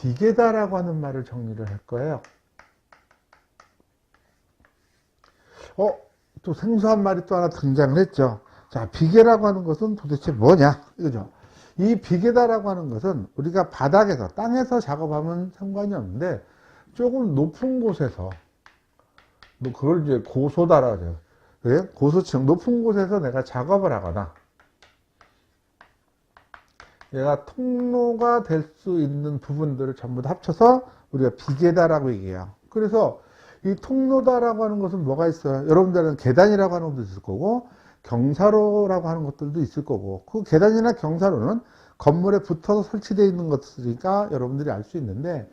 비계다라고 하는 말을 정리를 할 거예요. 어, 또 생소한 말이 또 하나 등장을 했죠. 자, 비계라고 하는 것은 도대체 뭐냐? 이거죠. 이 비계다라고 하는 것은 우리가 바닥에서, 땅에서 작업하면 상관이 없는데 조금 높은 곳에서, 뭐 그걸 이제 고소다라고 하죠. 그래? 고소층, 높은 곳에서 내가 작업을 하거나, 얘가 통로가 될 수 있는 부분들을 전부 다 합쳐서 우리가 비계다라고 얘기해요. 그래서 이 통로다라고 하는 것은 뭐가 있어요? 여러분들은 계단이라고 하는 것도 있을 거고, 경사로라고 하는 것들도 있을 거고, 그 계단이나 경사로는 건물에 붙어서 설치되어 있는 것이니까 여러분들이 알 수 있는데,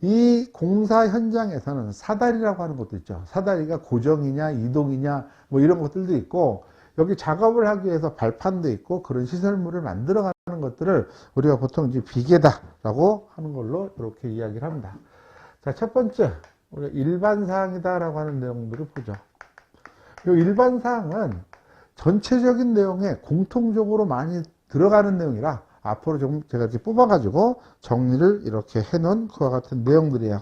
이 공사 현장에서는 사다리라고 하는 것도 있죠. 사다리가 고정이냐, 이동이냐, 뭐 이런 것들도 있고, 여기 작업을 하기 위해서 발판도 있고, 그런 시설물을 만들어가는 것들을 우리가 보통 이제 비계다라고 하는 걸로 이렇게 이야기를 합니다. 자, 첫 번째, 우리가 일반 사항이다라고 하는 내용들을 보죠. 이 일반 사항은 전체적인 내용에 공통적으로 많이 들어가는 내용이라 앞으로 좀 제가 이렇게 뽑아가지고 정리를 이렇게 해놓은 그와 같은 내용들이에요.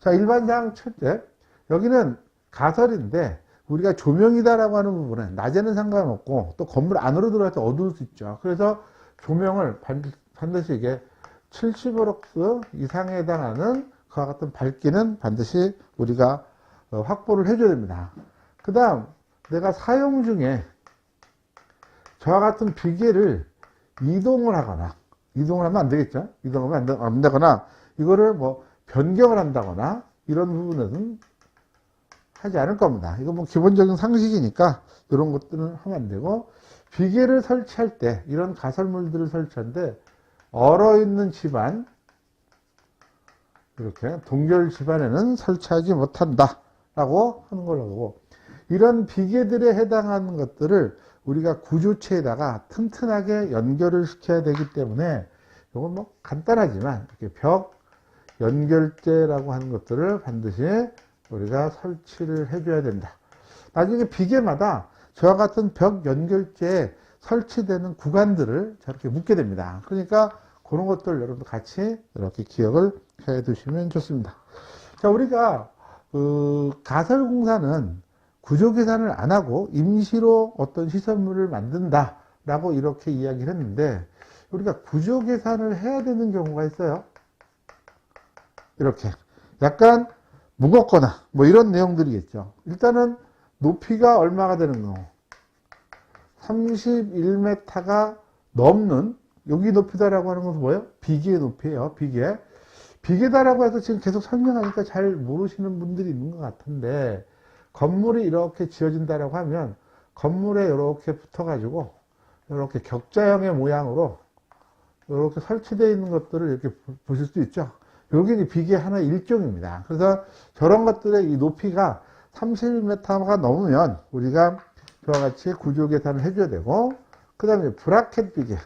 자, 일반 사항 첫째. 여기는 가설인데 우리가 조명이다라고 하는 부분은 낮에는 상관없고 또 건물 안으로 들어갈 때 어두울 수 있죠. 그래서 조명을 반드시 이게 70호록스 이상에 해당하는 그와 같은 밝기는 반드시 우리가 어, 확보를 해줘야 됩니다. 그 다음 내가 사용 중에 저와 같은 비계를 이동을 하거나 이동을 하면 안 되겠죠. 이동하면 안 되거나 이거를 뭐 변경을 한다거나 이런 부분은 하지 않을 겁니다. 이거 뭐 기본적인 상식이니까 이런 것들은 하면 안 되고 비계를 설치할 때 이런 가설물들을 설치하는데 얼어 있는 집안 이렇게 동결 집안에는 설치하지 못한다 라고 하는 걸로 보고 이런 비계들에 해당하는 것들을 우리가 구조체에다가 튼튼하게 연결을 시켜야 되기 때문에 이건 뭐 간단하지만 이렇게 벽 연결제라고 하는 것들을 반드시 우리가 설치를 해줘야 된다. 나중에 비계마다 저와 같은 벽 연결제에 설치되는 구간들을 저렇게 묶게 됩니다. 그러니까 그런 것들 여러분들 같이 이렇게 기억을 해 두시면 좋습니다. 자, 우리가 그 가설 공사는 구조 계산을 안 하고 임시로 어떤 시설물을 만든다 라고 이렇게 이야기를 했는데 우리가 구조 계산을 해야 되는 경우가 있어요. 이렇게 약간 무겁거나 뭐 이런 내용들이겠죠. 일단은 높이가 얼마가 되는 거? 31m가 넘는 여기 높이다라고 하는 것은 뭐예요? 비계의 높이예요. 비계. 비계다라고 해서 지금 계속 설명하니까 잘 모르시는 분들이 있는 것 같은데 건물이 이렇게 지어진다라고 하면 건물에 이렇게 붙어가지고 이렇게 격자형의 모양으로 이렇게 설치되어 있는 것들을 이렇게 보실 수 있죠. 여기 비계 하나 일종입니다. 그래서 저런 것들의 이 높이가 31m가 넘으면 우리가 저와 같이 구조 계산을 해줘야 되고 그 다음에 브라켓 비계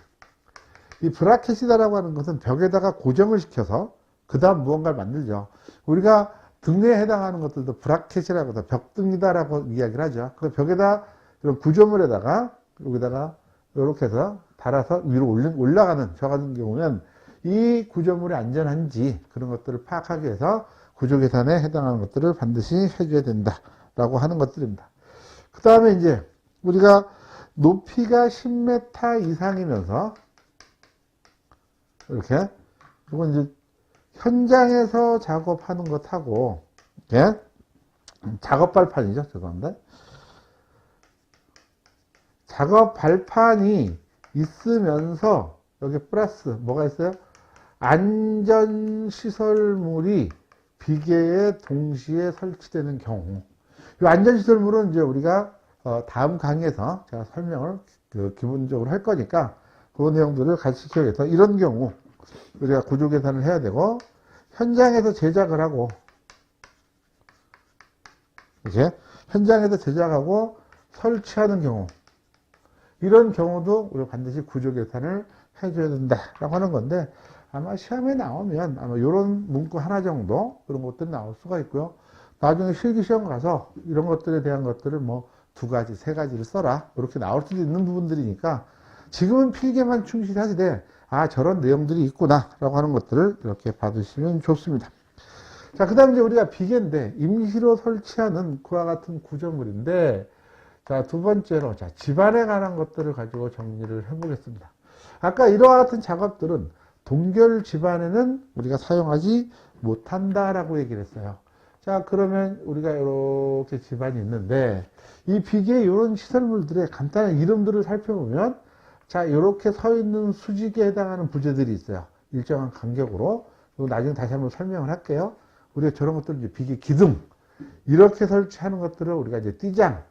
이 브라켓이다라고 하는 것은 벽에다가 고정을 시켜서 그 다음 무언가를 만들죠. 우리가 등에 해당하는 것들도 브라켓이라고 해서 벽등이다라고 이야기를 하죠. 그 벽에다 이런 구조물에다가 여기다가 이렇게 해서 달아서 위로 올라가는 저 같은 경우는 이 구조물이 안전한지 그런 것들을 파악하기 위해서 구조 계산에 해당하는 것들을 반드시 해줘야 된다라고 하는 것들입니다. 그 다음에 이제 우리가 높이가 10m 이상이면서 이렇게 이건 이제 현장에서 작업하는 것하고 예? 작업 발판이죠 죄송합니다 작업 발판이 있으면서 여기 플러스 뭐가 있어요 안전시설물이 비계에 동시에 설치되는 경우 이 안전시설물은 이제 우리가 어, 다음 강의에서 제가 설명을 그 기본적으로 할 거니까 그 내용들을 같이 기억해서 이런 경우 우리가 구조 계산을 해야 되고 현장에서 제작을 하고 이렇게 현장에서 제작하고 설치하는 경우 이런 경우도 우리가 반드시 구조 계산을 해줘야 된다라고 하는 건데 아마 시험에 나오면 아마 이런 문구 하나 정도 그런 것들이 나올 수가 있고요. 나중에 실기 시험 가서 이런 것들에 대한 것들을 뭐 두 가지, 세 가지를 써라 이렇게 나올 수도 있는 부분들이니까 지금은 필기만 충실하시되 아 저런 내용들이 있구나 라고 하는 것들을 이렇게 받으시면 좋습니다. 자, 그 다음 이제 우리가 비계인데, 임시로 설치하는 그와 같은 구조물인데, 자, 두 번째로, 자, 집안에 관한 것들을 가지고 정리를 해보겠습니다. 아까 이와 같은 작업들은 동결 집안에는 우리가 사용하지 못한다라고 얘기를 했어요. 자, 그러면 우리가 이렇게 집안이 있는데, 이 비계 이런 시설물들의 간단한 이름들을 살펴보면, 자, 이렇게 서 있는 수직에 해당하는 부재들이 있어요. 일정한 간격으로. 나중에 다시 한번 설명을 할게요. 우리가 저런 것들 이제 비계 기둥 이렇게 설치하는 것들을 우리가 이제 띠장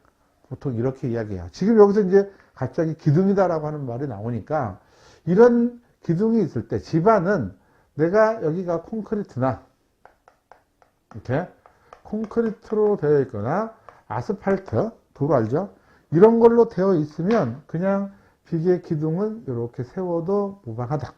보통 이렇게 이야기해요. 지금 여기서 이제 갑자기 기둥이다라고 하는 말이 나오니까 이런 기둥이 있을 때 집안은 내가 여기가 콘크리트나 이렇게 콘크리트로 되어 있거나 아스팔트 도로 알죠? 이런 걸로 되어 있으면 그냥 비계 기둥은 이렇게 세워도 무방하다.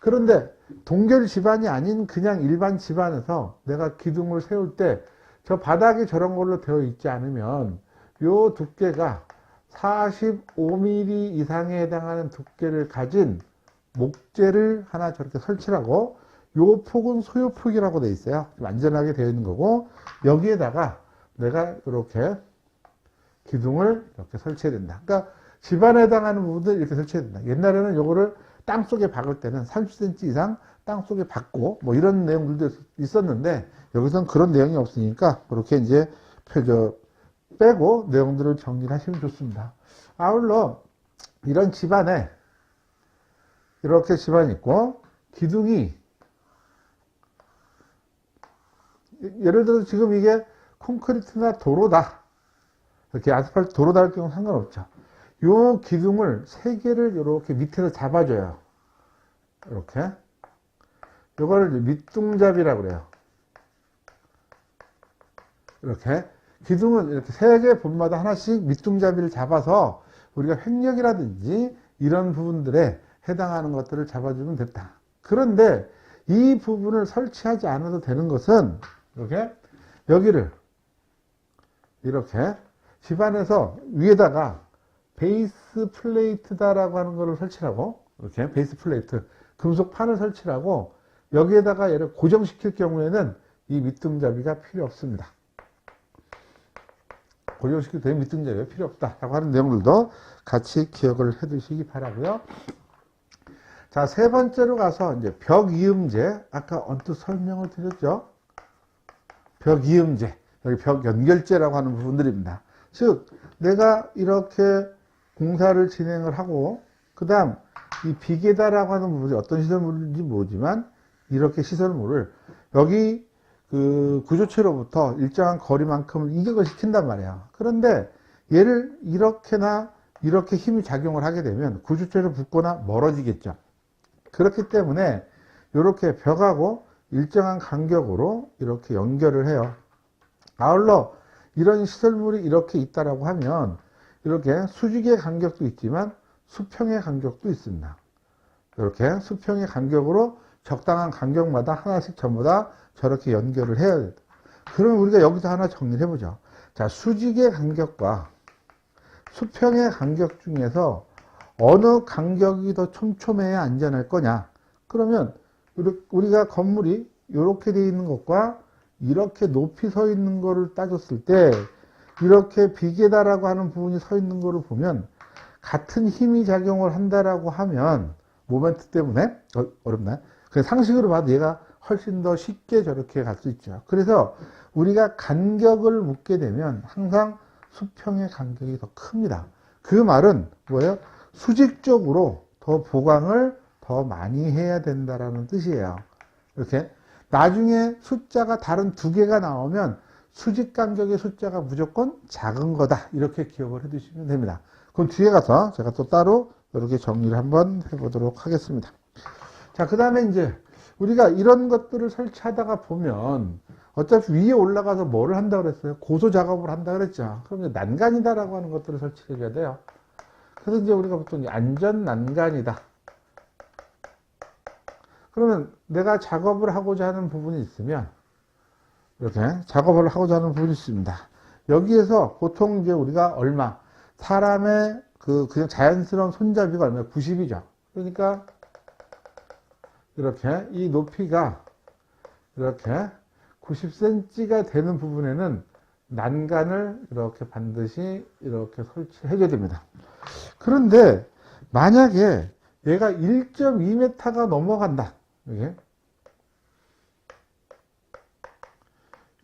그런데 동결 집안이 아닌 그냥 일반 집안에서 내가 기둥을 세울 때 저 바닥이 저런 걸로 되어 있지 않으면 요 두께가 45mm 이상에 해당하는 두께를 가진 목재를 하나 저렇게 설치하고 요 폭은 소요 폭이라고 되어 있어요. 좀 안전하게 되어 있는 거고 여기에다가 내가 이렇게 기둥을 이렇게 설치해야 된다. 그러니까 집안에 해당하는 부분들 이렇게 설치해야 된다. 옛날에는 요거를 땅 속에 박을 때는 30cm 이상 땅 속에 박고 뭐 이런 내용들도 있었는데 여기서는 그런 내용이 없으니까 그렇게 이제 펴져 빼고 내용들을 정리를 하시면 좋습니다. 아울러 이런 집안에 이렇게 집안이 있고 기둥이 예를 들어서 지금 이게 콘크리트나 도로다 이렇게 아스팔트 도로다 할 경우 상관없죠. 요 기둥을 세 개를 이렇게 밑에서 잡아줘요. 이렇게. 요거를 밑둥잡이라고 그래요. 이렇게. 기둥은 이렇게 세개 본마다 하나씩 밑둥잡이를 잡아서 우리가 횡력이라든지 이런 부분들에 해당하는 것들을 잡아주면 됐다. 그런데 이 부분을 설치하지 않아도 되는 것은 이렇게 여기를 이렇게 집안에서 위에다가 베이스 플레이트다라고 하는 것을 설치하고 이렇게 베이스 플레이트 금속 판을 설치하고 여기에다가 얘를 고정시킬 경우에는 이 밑둥잡이가 필요 없습니다. 고정시킬 때 밑둥잡이가 필요 없다라고 하는 내용들도 같이 기억을 해 두시기 바라고요. 자, 세 번째로 가서 이제 벽 이음제 아까 언뜻 설명을 드렸죠. 벽 이음제 여기 벽 연결제라고 하는 부분들입니다. 즉 내가 이렇게 공사를 진행을 하고 그 다음 이 비계다라고 하는 부분이 어떤 시설물인지 모르지만 이렇게 시설물을 여기 그 구조체로부터 일정한 거리만큼을 이격을 시킨단 말이에요. 그런데 얘를 이렇게나 이렇게 힘이 작용을 하게 되면 구조체로 붙거나 멀어지겠죠. 그렇기 때문에 이렇게 벽하고 일정한 간격으로 이렇게 연결을 해요. 아울러 이런 시설물이 이렇게 있다라고 하면 이렇게 수직의 간격도 있지만 수평의 간격도 있습니다. 이렇게 수평의 간격으로 적당한 간격마다 하나씩 전부 다 저렇게 연결을 해야 돼요. 그러면 우리가 여기서 하나 정리를 해보죠. 자, 수직의 간격과 수평의 간격 중에서 어느 간격이 더 촘촘해야 안전할 거냐? 그러면 우리가 건물이 이렇게 되어 있는 것과 이렇게 높이 서 있는 거를 따졌을 때 이렇게 비계다라고 하는 부분이 서 있는 거를 보면 같은 힘이 작용을 한다라고 하면 모멘트 때문에 어, 어렵나요? 그 상식으로 봐도 얘가 훨씬 더 쉽게 저렇게 갈 수 있죠. 그래서 우리가 간격을 묻게 되면 항상 수평의 간격이 더 큽니다. 그 말은 뭐예요? 수직적으로 더 보강을 더 많이 해야 된다라는 뜻이에요. 이렇게 나중에 숫자가 다른 두 개가 나오면 수직 간격의 숫자가 무조건 작은 거다. 이렇게 기억을 해 두시면 됩니다. 그럼 뒤에 가서 제가 또 따로 이렇게 정리를 한번 해보도록 하겠습니다. 자, 그 다음에 이제 우리가 이런 것들을 설치하다가 보면 어차피 위에 올라가서 뭐를 한다고 그랬어요? 고소 작업을 한다 고 그랬죠. 그럼 난간이다라고 하는 것들을 설치해 줘야 돼요. 그래서 이제 우리가 보통 안전 난간이다. 그러면 내가 작업을 하고자 하는 부분이 있으면 이렇게 작업을 하고자 하는 부분이 있습니다. 여기에서 보통 이제 우리가 얼마 사람의 그 그냥 자연스러운 손잡이가 얼마야? 90이죠. 그러니까 이렇게 이 높이가 이렇게 90cm가 되는 부분에는 난간을 이렇게 반드시 이렇게 설치해 줘야 됩니다. 그런데 만약에 얘가 1.2m가 넘어간다. 이게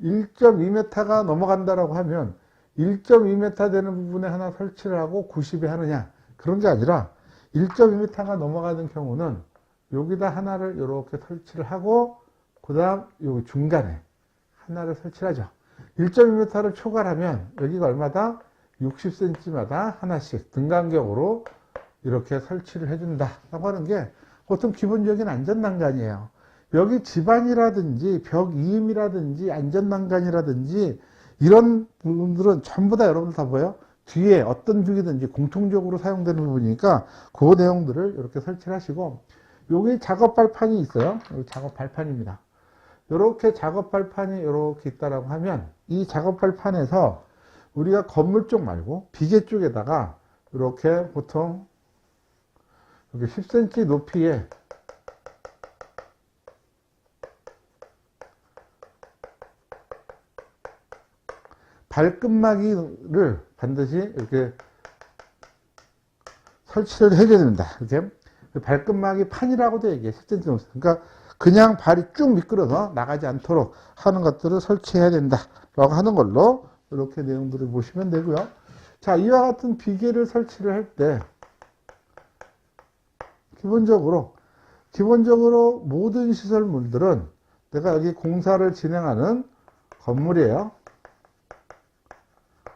1.2m가 넘어간다라고 하면 1.2m 되는 부분에 하나 설치를 하고 90에 하느냐. 그런 게 아니라 1.2m가 넘어가는 경우는 여기다 하나를 이렇게 설치를 하고 그 다음 요 중간에 하나를 설치를 하죠. 1.2m를 초과하면 여기가 얼마다 60cm마다 하나씩 등간격으로 이렇게 설치를 해준다 라고 하는 게 보통 기본적인 안전난간이에요. 여기 집안이라든지 벽 이음이라든지 안전난간이라든지 이런 부분들은 전부 다 여러분들 다 보여 뒤에 어떤 벽이든지 공통적으로 사용되는 부분이니까 그 내용들을 이렇게 설치를 하시고 여기 작업 발판이 있어요. 여기 작업 발판입니다. 이렇게 작업 발판이 이렇게 있다라고 하면 이 작업 발판에서 우리가 건물 쪽 말고 비계 쪽에다가 이렇게 보통 이렇게 10cm 높이에 발끝마기를 반드시 이렇게 설치를 해줘야 됩니다. 이렇게 발끝마기 판이라고도 얘기해. 10cm 넘 그러니까 그냥 발이 쭉 미끄러서 나가지 않도록 하는 것들을 설치해야 된다라고 하는 걸로 이렇게 내용들을 보시면 되고요. 자, 이와 같은 비계를 설치를 할 때 기본적으로 기본적으로 모든 시설물들은 내가 여기 공사를 진행하는 건물이에요.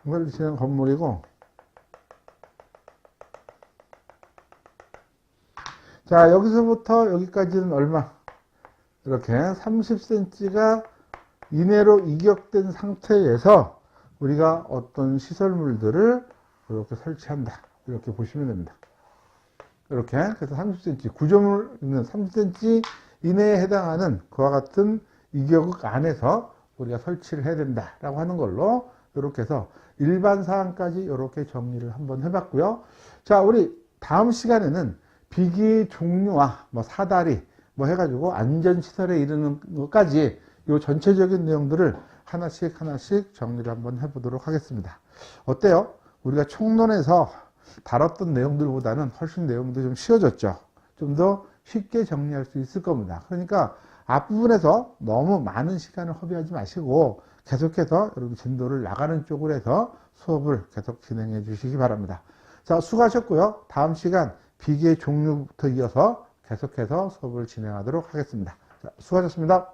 건물을 진행 건물이고 자 여기서부터 여기까지는 얼마 이렇게 30cm가 이내로 이격된 상태에서 우리가 어떤 시설물들을 이렇게 설치한다 이렇게 보시면 됩니다 이렇게 그래서 30cm 구조물 있는 30cm 이내에 해당하는 그와 같은 이격을 안에서 우리가 설치를 해야 된다라고 하는 걸로 이렇게 해서 일반 사항까지 이렇게 정리를 한번 해봤고요. 자, 우리 다음 시간에는 비기 종류와 뭐 사다리 뭐 해가지고 안전시설에 이르는 것까지 이 전체적인 내용들을 하나씩 하나씩 정리를 한번 해보도록 하겠습니다. 어때요? 우리가 총론에서 다뤘던 내용들보다는 훨씬 내용도 좀 쉬워졌죠. 좀 더 쉽게 정리할 수 있을 겁니다. 그러니까 앞부분에서 너무 많은 시간을 허비하지 마시고 계속해서 여러분 진도를 나가는 쪽으로 해서 수업을 계속 진행해 주시기 바랍니다. 자, 수고하셨고요. 다음 시간 비계 종류부터 이어서 계속해서 수업을 진행하도록 하겠습니다. 자, 수고하셨습니다.